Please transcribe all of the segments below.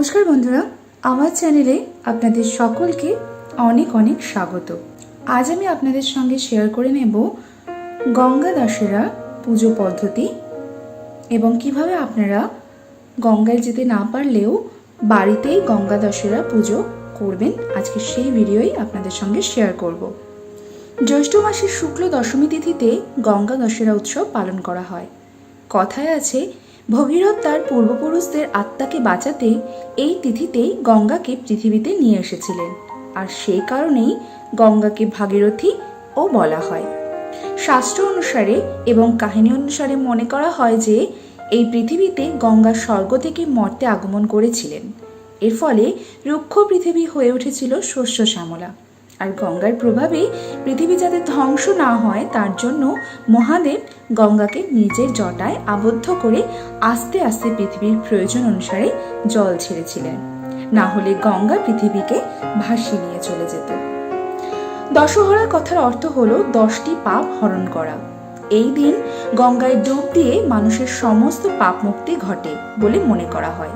নমস্কার বন্ধুরা, আমার চ্যানেলে আপনাদের সকলকে অনেক অনেক স্বাগত। আজ আমি আপনাদের সঙ্গে শেয়ার করে নেব গঙ্গা দশেরা পুজো পদ্ধতি এবং কীভাবে আপনারা গঙ্গায় যেতে না পারলেও বাড়িতেই গঙ্গা দশেরা পুজো করবেন। আজকে সেই ভিডিওই আপনাদের সঙ্গে শেয়ার করব। জ্যৈষ্ঠ মাসের শুক্ল দশমী তিথিতে গঙ্গা দশেরা উৎসব পালন করা হয়। কথায় আছে ভগীরথ তার পূর্বপুরুষদের আত্মাকে বাঁচাতে এই তিথিতেই গঙ্গাকে পৃথিবীতে নিয়ে এসেছিলেন। আর সেই কারণেই গঙ্গাকে ভাগীরথী ও বলা হয়। শাস্ত্র অনুসারে এবং কাহিনী অনুসারে মনে করা হয় যে, এই পৃথিবীতে গঙ্গা স্বর্গ থেকে মর্তে আগমন করেছিলেন। এর ফলে রুক্ষ পৃথিবী হয়ে উঠেছিল শস্য শ্যামলা। আর গঙ্গার প্রভাবে পৃথিবী যাতে ধ্বংস না হয়, তার জন্য মহাদেব গঙ্গাকে নিজের জটায় আবদ্ধ করে আস্তে আস্তে পৃথিবীর প্রয়োজন অনুসারে জল ছেড়েছিলেন। না হলে গঙ্গা পৃথিবীকে ভাসিয়ে নিয়ে চলে যেত। দশহরা কথার অর্থ হলো দশটি পাপ হরণ করা। এই দিন গঙ্গায় ডুব দিয়ে মানুষের সমস্ত পাপ মুক্তি ঘটে বলে মনে করা হয়।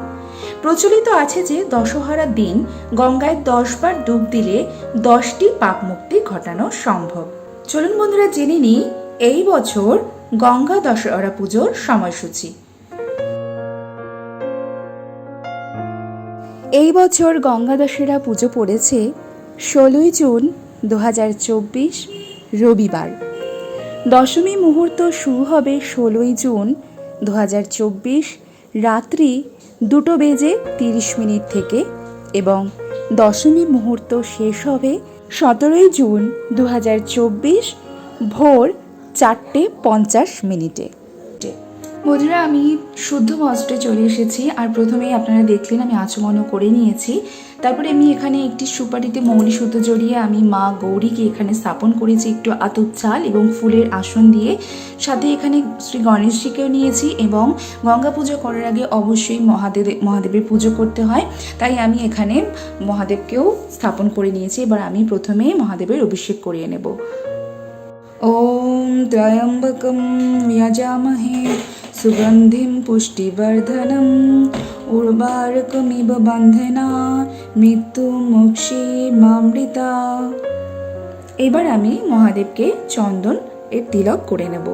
প্রচলিত আছে যে দশহরার দিন গঙ্গায় দশবার ডুব দিলে দশটি পাপ মুক্তি ঘটানো সম্ভব। চলুন বন্ধুরা, জেনে নিই এই বছর গঙ্গা দশহরা পুজোর সময়সূচি। এই বছর গঙ্গা দশেরা পুজো পড়েছে ষোলোই জুন দু হাজার চব্বিশ রবিবার। দশমী মুহূর্ত শুরু হবে ষোলোই জুন দু হাজার চব্বিশ রাত্রি দুটো বেজে তিরিশ মিনিট থেকে এবং দশমী মুহূর্ত শেষ হবে সতেরোই জুন দু হাজার চব্বিশ ভোর চারটে পঞ্চাশ মিনিটে। বন্ধুরা, আমি শুদ্ধ মস্টে চলে এসেছি আর প্রথমেই আপনারা দেখলেন আমি আচমনও করে নিয়েছি। তারপরে আমি এখানে একটি সুপারিতে মৌলি সুতো জড়িয়ে আমি মা গৌরীকে এখানে স্থাপন করেছি একটু আতপ চাল এবং ফুলের আসন দিয়ে। সাথে এখানে শ্রী গণেশজিকেও নিয়েছি এবং গঙ্গা পুজো করার আগে অবশ্যই মহাদেব, মহাদেবের পুজো করতে হয়। তাই আমি এখানে মহাদেবকেও স্থাপন করে নিয়েছি। এবার আমি প্রথমে মহাদেবের অভিষেক করিয়ে নেব। ॐ त्र्यम्बकं यजामहे सुगन्धिं पुष्टिवर्धनम् उर्वारुकमिव बन्धना মৃত্যুমুক্ষীমামৃতা এবার আমি মহাদেবকে চন্দন এর তিলক করে নেব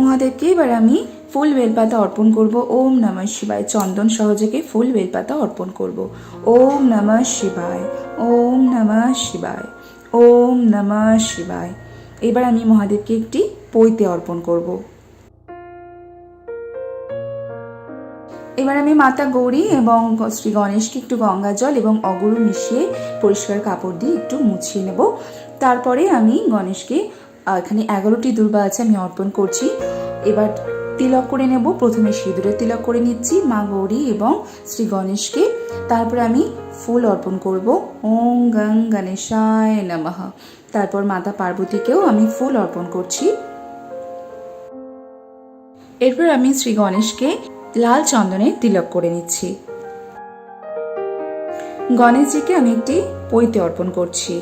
মহাদেবকে এবার আমি ফুল বেলপাতা অর্পণ করব। ওম নমঃ শিবায়। চন্দন সহযোগে ফুল বেলপাতা অর্পণ করব। ওম নমঃ শিবায়। ওম নমঃ শিবায়। ওম নমঃ শিবায়। এবার আমি মহাদেবকে একটি পৈতে অর্পণ করব। এবার আমি মাতা গৌরী এবং শ্রী গণেশকে একটু গঙ্গা জল এবং অগরু মিশিয়ে পরিষ্কার কাপড় দিয়ে একটু মুছিয়ে নেব। তারপরে আমি গণেশকে এখানে এগারোটি দুর্বা আছে, আমি অর্পণ করছি। এবার তিলক করে নেব। প্রথমে সিঁদুরে তিলক করে নিচ্ছি, মা গৌরী এবং শ্রী গণেশকে। তারপরে আমি ফুল অর্পণ করব। ওম গং গণেশায় নমঃ। তারপর মাতা পার্বতীকেও আমি ফুল অর্পণ করছি। এরপর আমি শ্রী গণেশকে লাল চন্দনে তিলক করে নিচ্ছি। গণেশজিকে আমি একটি পৈতে অর্পণ করছি।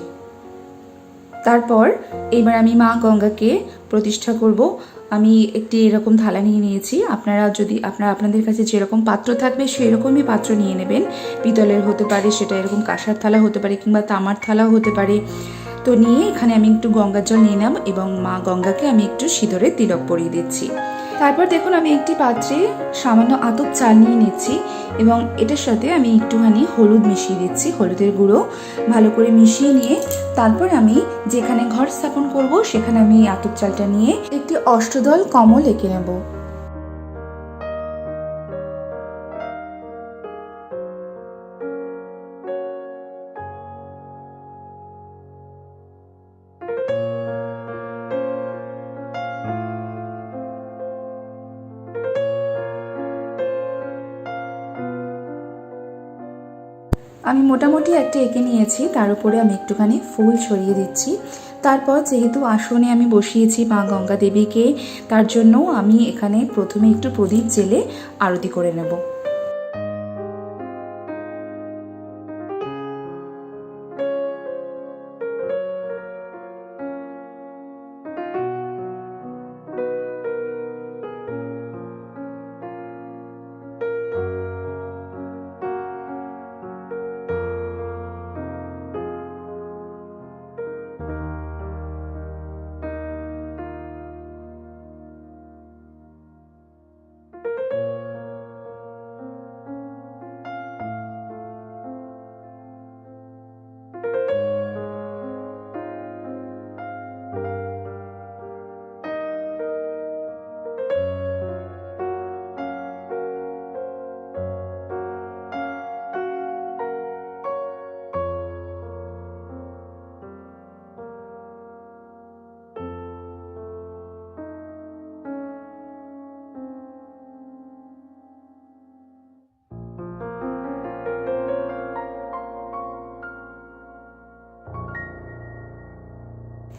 তারপর এবার আমি মা গঙ্গাকে প্রতিষ্ঠা করব। আমি একটি এরকম থালা নিয়ে নিয়েছি। আপনারা যদি, আপনারা আপনাদের কাছে যেরকম পাত্র থাকবে সেই রকমই পাত্র নিয়ে নেবেন। পিতলের হতে পারে, সেটা এরকম কাঁসার থালা হতে পারে কিংবা তামার থালাও হতে পারে। তো নিয়ে এখানে আমি একটু গঙ্গার জল নিয়ে নাম এবং মা গঙ্গাকে আমি একটু সিঁদরে তিলক পরিয়ে দিচ্ছি। তারপর দেখুন আমি একটি পাত্রে সামান্য আতপ চাল নিয়ে নিচ্ছি এবং এটার সাথে আমি একটুখানি হলুদ মিশিয়ে দিচ্ছি, হলুদের গুঁড়ো ভালো করে মিশিয়ে নিয়ে তারপর আমি যেখানে ঘর স্থাপন করব সেখানে আমি আতপ চালটা নিয়ে একটি অষ্টদল কমল এঁকে নেব। মোটামুটি একটা এঁকে নিয়েছি, তার উপরে আমি একটুখানি ফুল ছড়িয়ে দিচ্ছি। তারপর যেহেতু আসনে আমি বসিয়েছি মা গঙ্গা দেবীকে তার জন্য আমি এখানে প্রথমে একটু প্রদীপ জেলে আরতি করে নেব।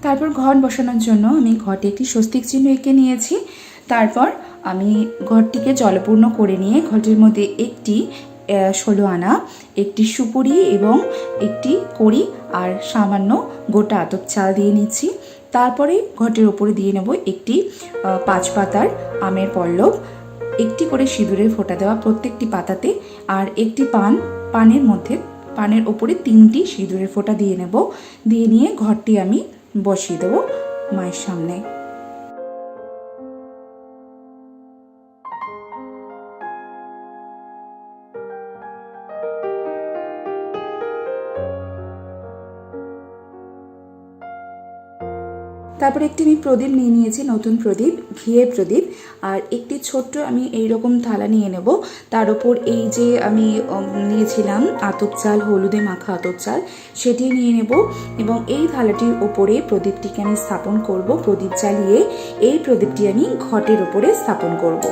তারপর ঘট বসানোর জন্য আমি ঘটে একটি স্বস্তিক চিহ্ন এঁকে নিয়েছি। তারপর আমি ঘরটিকে জলপূর্ণ করে নিয়ে ঘরটির মধ্যে একটি ষোলো আনা, একটি সুপুরি এবং একটি কড়ি আর সামান্য গোটা আতপ চাল দিয়ে নিচ্ছি। তারপরে ঘটের ওপরে দিয়ে নেব একটি পাঁচ পাতার আমের পল্লব, একটি করে সিঁদুরের ফোঁটা দেওয়া প্রত্যেকটি পাতাতে আর একটি পান, পানের মধ্যে, পানের ওপরে তিনটি সিঁদুরের ফোঁটা দিয়ে নেব। দিয়ে নিয়ে ঘরটি আমি বসিয়ে দেবো মায়ের সামনে। তারপরে একটি আমি প্রদীপ নিয়ে নিয়েছি, নতুন প্রদীপ ঘিয়ে প্রদীপ। আর একটি ছোট্ট আমি এই রকম থালা নিয়ে নেব। তার ওপর এই যে আমি নিয়েছিলাম আতপ চাল, হলুদে মাখা আতপ চাল সেটি নিয়ে নেব। এবং এই থালাটির ওপরে প্রদীপটিকে আমি স্থাপন করব, প্রদীপ জ্বালিয়ে এই প্রদীপটি আমি ঘটের ওপরে স্থাপন করব।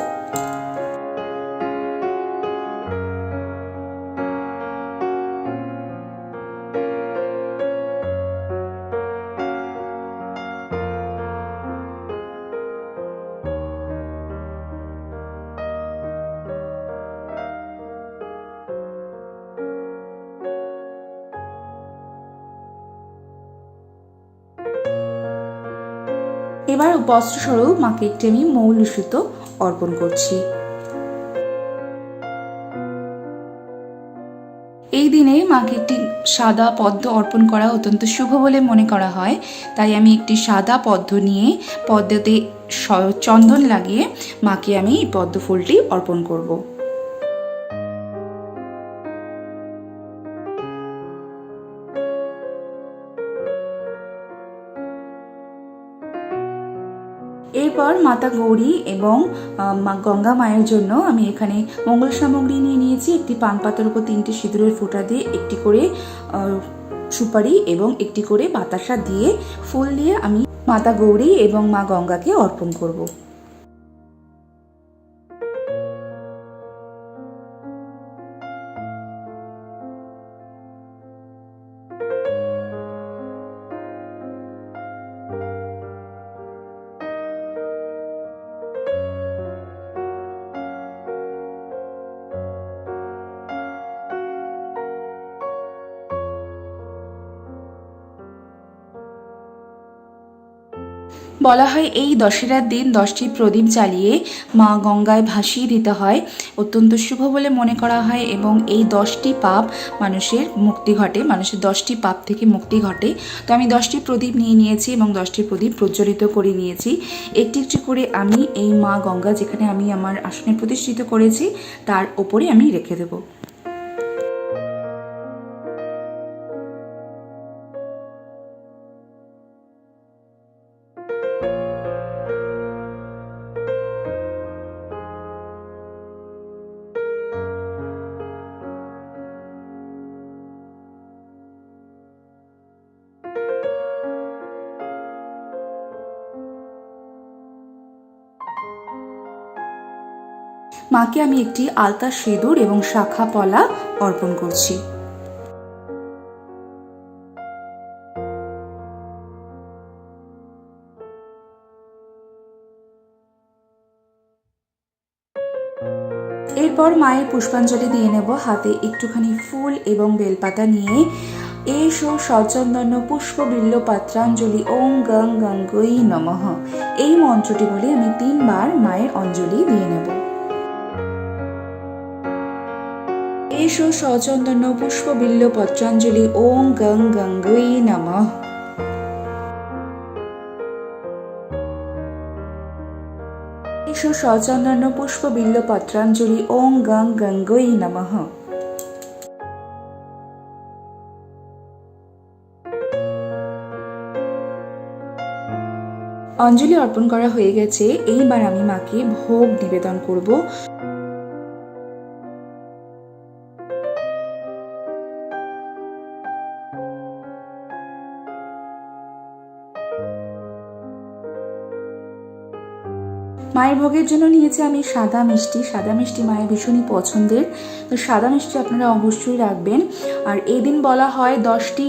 এবার বস্ত্রস্বরূপ মাকে একটি আমি মৌল সুতো অর্পণ করছি। এই দিনে মাকে একটি সাদা পদ্ম অর্পণ করা অত্যন্ত শুভ বলে মনে করা হয়। তাই আমি একটি সাদা পদ্ম নিয়ে পদ্মতে চন্দন লাগিয়ে মাকে আমি এই পদ্ম ফুলটি অর্পণ করব। মাতা গৌরী এবং গঙ্গা মায়ের জন্য আমি এখানে মঙ্গল সামগ্রী নিয়ে নিয়েছি। একটি পান পাতার উপর তিনটি সিঁদুরের ফোঁটা দিয়ে একটি করে সুপারি এবং একটি করে বাতাসা দিয়ে ফুল দিয়ে আমি মাতা গৌরী এবং মা গঙ্গাকে অর্পণ করব। বলা হয়, এই দশেরার দিন দশটি প্রদীপ জ্বালিয়ে মা গঙ্গায় ভাসিয়ে দিতে হয়। অত্যন্ত শুভ বলে মনে করা হয় এবং এই দশটি পাপ মানুষের মুক্তি ঘটে, মানুষের দশটি পাপ থেকে মুক্তি ঘটে। তো আমি দশটি প্রদীপ নিয়ে নিয়েছি এবং দশটি প্রদীপ প্রজ্বলিত করে নিয়েছি। একটি একটি করে আমি এই মা গঙ্গা যেখানে আমি আমার আসনে প্রতিষ্ঠিত করেছি, তার ওপরে আমি রেখে দেবো। মাকে আমি একটি আলতা সিঁদুর এবং শাখা পলা অর্পণ করছি। এরপর মায়ের পুষ্পাঞ্জলি দিয়ে নেব হাতে একটুখানি ফুল এবং বেলপাতা নিয়ে। এসো সচন্দন্য পুষ্প বিল্ল পাত্রাঞ্জলি ওম গং গঙ্গই নমঃ। এই মন্ত্রটি বলে আমি তিনবার মায়ের অঞ্জলি দিয়ে নেব। এসো সচন্দন্য পুষ্প বিল্ল পত্রাঞ্জলি ওম গং গঙ্গই নমঃ। এসো সচন্দন্য পুষ্প বিল্ল পত্রাঞ্জলি ওম গং গঙ্গই নমঃ। অঞ্জলি অর্পণ করা হয়ে গেছে। এইবার আমি মাকে ভোগ নিবেদন করব। ভোগের জন্য নিয়েছি আমি সাদা মিষ্টি। সাদা মিষ্টি মায়ের ভীষণই পছন্দের। তো সাদা মিষ্টি আপনারা অবশ্যই রাখবেন। আর এই দিন বলা হয় দশটি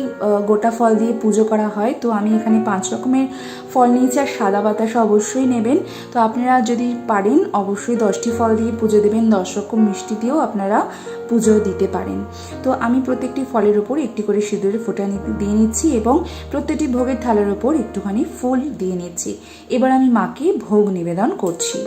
গোটা ফল দিয়ে পুজো করা হয়। তো আমি এখানে পাঁচ রকমের ফল নিয়েছি আর সাদা বাতাসা অবশ্যই নেবেন। তো আপনারা যদি পারেন, অবশ্যই দশটি ফল দিয়ে পুজো দেবেন। দশ রকম মিষ্টি দিয়েও আপনারা পুজো দিতে পারেন। তো আমি প্রত্যেকটি ফলের ওপর একটি করে সিঁদুরের ফোঁটা দিয়ে নিচ্ছি এবং প্রত্যেকটি ভোগের থালার ওপর একটুখানি ফুল দিয়ে নিচ্ছি। এবার আমি মাকে ভোগ নিবেদন করছি।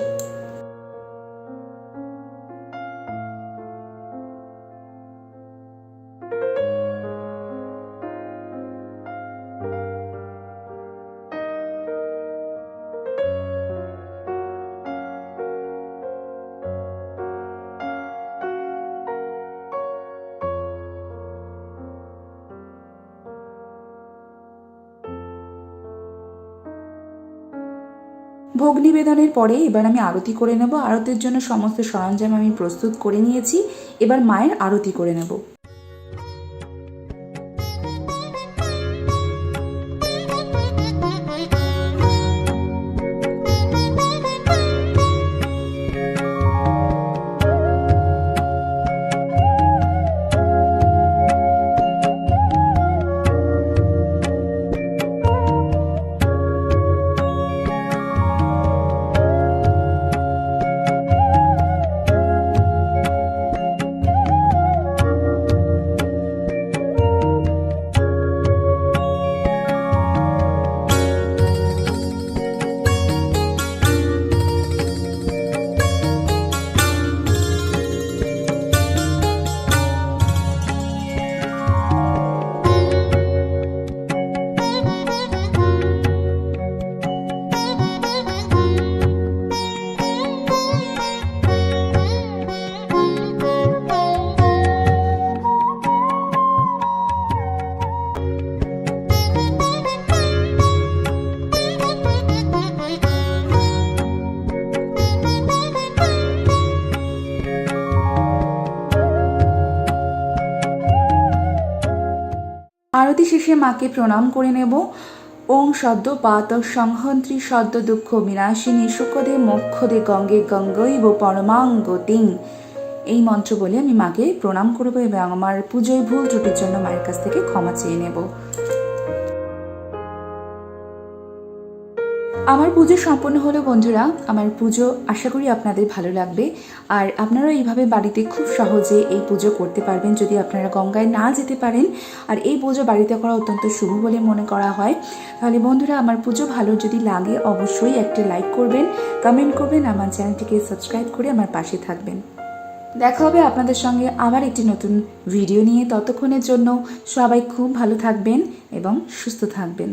ভোগ নিবেদনের পরে এবার আমি আরতি করে নেব। আরতির জন্য সমস্ত সরঞ্জাম আমি প্রস্তুত করে নিয়েছি। এবার মায়ের আরতি করে নেব। আরতি শেষে মাকে প্রণাম করে নেব। ওং সদ্য পাত সংহন্ত্রী সদ্য দুঃখ বিনাশিনী সুখদে মোক্ষদে গঙ্গে গঙ্গৈব পরমাঙ্গ তিং। এই মন্ত্র বলে আমি মাকে প্রণাম করব এবং আমার পুজোয় ভুল ত্রুটির জন্য মায়ের কাছ থেকে ক্ষমা চেয়ে নেব। আমার পুজো সম্পন্ন হলো, বন্ধুরা। আমার পুজো আশা করি আপনাদের ভালো লাগবে। আর আপনারা এইভাবে বাড়িতে খুব সহজে এই পুজো করতে পারবেন, যদি আপনারা গঙ্গায় না যেতে পারেন। আর এই পুজো বাড়িতে করা অত্যন্ত শুভ বলে মনে করা হয়। তাহলে বন্ধুরা, আমার পুজো ভালো যদি লাগে, অবশ্যই একটা লাইক করবেন, কমেন্ট করবেন, আমার চ্যানেলটিকে সাবস্ক্রাইব করে আমার পাশে থাকবেন। দেখা হবে আপনাদের সঙ্গে আবার একটি নতুন ভিডিও নিয়ে। ততক্ষণের জন্য সবাই খুব ভালো থাকবেন এবং সুস্থ থাকবেন।